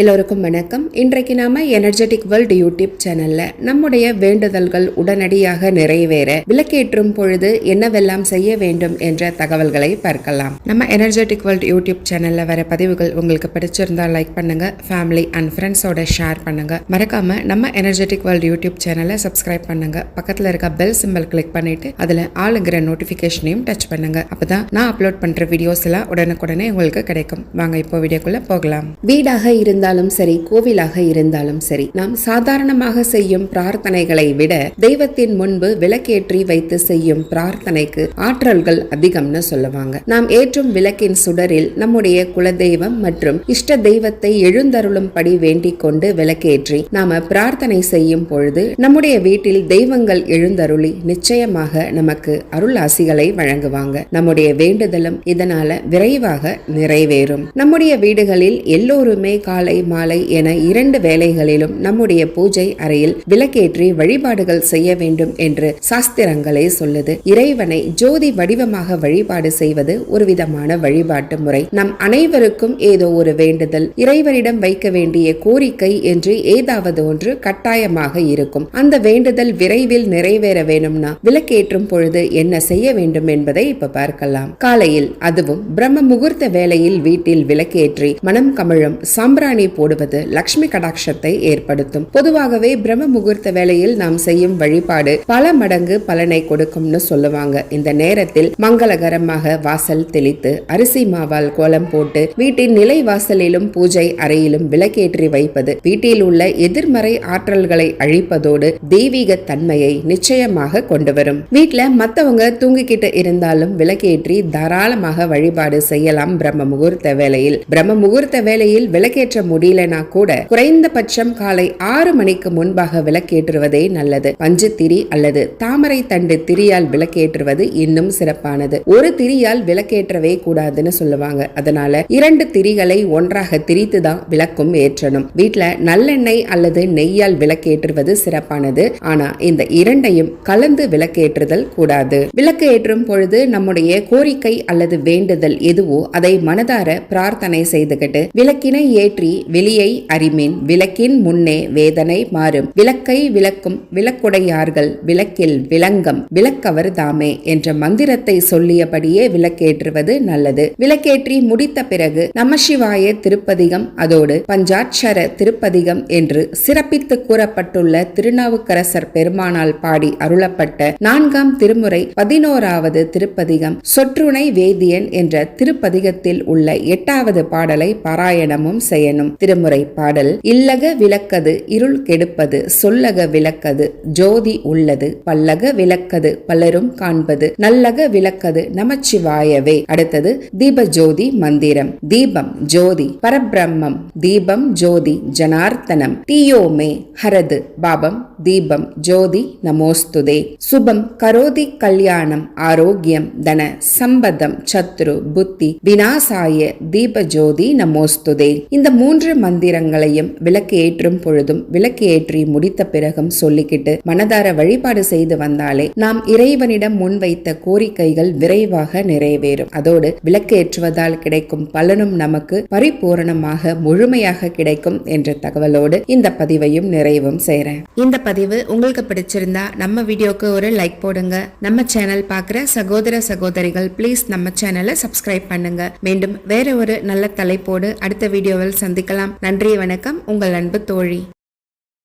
எல்லோருக்கும் வணக்கம். இன்றைக்கு நாம எனர்ஜெட்டிக் வேர்ல்டு யூடியூப் சேனல்ல நம்முடைய வேண்டுதல்கள் உடனடியாக நிறைவேற விளக்கேற்றும் பொழுது என்னவெல்லாம் செய்ய வேண்டும் என்ற தகவல்களை பார்க்கலாம். நம்ம எனர்ஜெட்டிக் வேர்ல்டு யூடியூப் சேனல்ல வர பதிவுகள் உங்களுக்கு பிடிச்சிருந்தா லைக் பண்ணுங்க ஃபேமிலி அண்ட் ஃப்ரெண்ட்ஸோட ஷேர் பண்ணுங்க. மறக்காம நம்ம எனர்ஜெட்டிக் வேர்ல்டு யூடியூப் சேனலை சப்ஸ்கிரைப் பண்ணுங்க. பக்கத்துல இருக்க பெல் சிம்பல் கிளிக் பண்ணிட்டு அதுல ஆளுங்கிற நோட்டிபிகேஷனையும் டச் பண்ணுங்க. அப்பதான் நான் அப்லோட் பண்ற வீடியோஸ் எல்லாம் உடனுக்குடனே உங்களுக்கு கிடைக்கும். வாங்க இப்போ வீடியோக்குள்ள போகலாம். வீடாக இருந்தாலும் சரி கோவிலாக இருந்தாலும் சரி நாம் சாதாரணமாக செய்யும் பிரார்த்தனைகளை விட தெய்வத்தின் முன்பு விளக்கேற்றி வைத்து செய்யும் பிரார்த்தனைக்கு ஆற்றல்கள் அதிகம்னு சொல்லுவாங்க. நாம் ஏற்றும் விளக்கின் சுடரில் நம்முடைய குலதெய்வம் மற்றும் இஷ்ட தெய்வத்தை எழுந்தருளும்படி வேண்டிக் கொண்டு விளக்கேற்றி நாம பிரார்த்தனை செய்யும் பொழுது நம்முடைய வீட்டில் தெய்வங்கள் எழுந்தருளி நிச்சயமாக நமக்கு அருளாசிகளை வழங்குவாங்க. நம்முடைய வேண்டுதலும் இதனால விரைவாக நிறைவேறும். நம்முடைய வீடுகளில் எல்லோருமே காலை மாலை என இரண்டு வேளைகளிலும் நம்முடைய பூஜை அறையில் விளக்கேற்றி வழிபாடுகள் செய்ய வேண்டும் என்று சாஸ்திரங்களே சொல்லுது. இறைவனை ஜோதி வடிவமாக வழிபாடு செய்வது ஒரு விதமான வழிபாட்டு முறை. நம் அனைவருக்கும் ஏதோ ஒரு வேண்டுதல் இறைவனிடம் வைக்க வேண்டிய கோரிக்கை என்று ஏதாவது ஒன்று கட்டாயமாக இருக்கும். அந்த வேண்டுதல் விரைவில் நிறைவேற வேணும்னா விளக்கேற்றும் பொழுது என்ன செய்ய வேண்டும் என்பதை இப்ப பார்க்கலாம். காலையில் அதுவும் பிரம்ம முகூர்த்த வேளையில் வீட்டில் விளக்கேற்றி மனம் கமழும் சாம்பிராணி போடுவது லக்ஷ்மி கடாட்சத்தை ஏற்படுத்தும். பொதுவாகவே பிரம்ம முகூர்த்த வேளையில் நாம் செய்யும் வழிபாடு பல மடங்கு பலனை கொடுக்கும்னு சொல்லுவாங்க. இந்த நேரத்தில் மங்களகரமாக வாசல் தெளித்து அரிசி மாவால் கோலம் போட்டு வீட்டின் நிலை வாசலிலும் பூஜை அறையிலும் விளக்கேற்றி வைப்பது வீட்டில் உள்ள எதிர்மறை ஆற்றல்களை அழிப்பதோடு தெய்வீக தன்மையை நிச்சயமாக கொண்டு வரும். வீட்டுல மத்தவங்க தூங்கிக்கிட்டு இருந்தாலும் விளக்கேற்றி தாராளமாக வழிபாடு செய்யலாம் பிரம்ம முகூர்த்த வேளையில். பிரம்ம முகூர்த்த வேளையில் விளக்கேற்ற முடியலனா கூட குறைந்தபட்சம் காலை ஆறு மணிக்கு முன்பாக விளக்கேற்றுவதே நல்லது. பஞ்சு திரி அல்லது தாமரை தண்டு திரியால் விளக்கேற்றுவது இன்னும் சிறப்பானது. ஒரு திரியால் விளக்கேற்றவே கூடாதுன்னு சொல்லுவாங்க. அதனால இரண்டு திரிகளை ஒன்றாக திரித்து தான் விளக்கும் ஏற்றணும். வீட்டுல நல்லெண்ணெய் அல்லது நெய்யால் விளக்கேற்றுவது சிறப்பானது. ஆனா இந்த இரண்டையும் கலந்து விளக்கேற்றுதல் கூடாது. விளக்கு ஏற்றும் பொழுது நம்முடைய கோரிக்கை அல்லது வேண்டுதல் எதுவோ அதை மனதார பிரார்த்தனை செய்துகிட்டு விளக்கினை ஏற்றி வெளியை அறிமேன். விளக்கின் முன்னே வேதனை மாறும். விளக்கை விளக்கும் விளக்குடையார்கள் விளக்கில் விளங்கம். விளக்கவர் தாமே என்ற மந்திரத்தை சொல்லியபடியே விளக்கேற்றுவது நல்லது. விளக்கேற்றி முடித்த பிறகு நமசிவாய திருப்பதிகம் அதோடு பஞ்சாட்சர திருப்பதிகம் என்று சிறப்பித்து கூறப்பட்டுள்ள திருநாவுக்கரசர் பெருமானால் பாடி அருளப்பட்ட நான்காம் திருமுறை பதினோராவது திருப்பதிகம் சொற்றுணை வேதியன் என்ற திருப்பதிகத்தில் உள்ள எட்டாவது பாடலை பாராயணமும் செய்யணும். திருமுறை பாடல். இல்லக விளக்கது இருள் கெடுப்பது சொல்லக விளக்கது ஜோதி உள்ளது பல்லக விளக்கது பலரும் காண்பது நல்லக விளக்கது நமச்சிவாயவே அடுத்தது தீப ஜோதி மந்திரம். தீபம் ஜோதி பரபிரம்மம். தீபம் ஜோதி ஜனார்த்தனம். தீயோமே ஹரது. பாபம் தீபம் ஜோதி நமோஸ்துதே. சுபம் கரோதி கல்யாணம். ஆரோக்கியம் தன. சம்பதம் சத்ரு புத்தி. வினாசாய தீப ஜோதி நமோஸ்துதே. இந்த மூன்று மந்திரங்களையும் விளக்கு ஏற்றும் பொழுதும் விளக்கு ஏற்றி முடித்த பிறகும் சொல்லிக்கிட்டு மனதார வழிபாடு செய்து வந்தாலே நாம் இறைவனிடம் முன்வைத்த கோரிக்கைகள் விரைவாக நிறைவேறும். அதோடு விளக்கு ஏற்றுவதால் கிடைக்கும் பலனும் நமக்கு பரிபூரணமாக முழுமையாக கிடைக்கும் என்ற தகவலோடு இந்த பதிவையும் நிறைவும் செய்கிறேன் இந்த பதிவு உங்களுக்கு பிடிச்சிருந்தா நம்ம வீடியோக்கு ஒரு லைக் போடுங்க. நம்ம சேனல் பார்க்குற சகோதர சகோதரிகள் ப்ளீஸ் நம்ம சேனலை சப்ஸ்கிரைப் பண்ணுங்க. மீண்டும் வேற ஒரு நல்ல தலைப்போடு அடுத்த வீடியோவில் சந்திக்கலாம் நன்றி வணக்கம். உங்கள் அன்பு தோழி.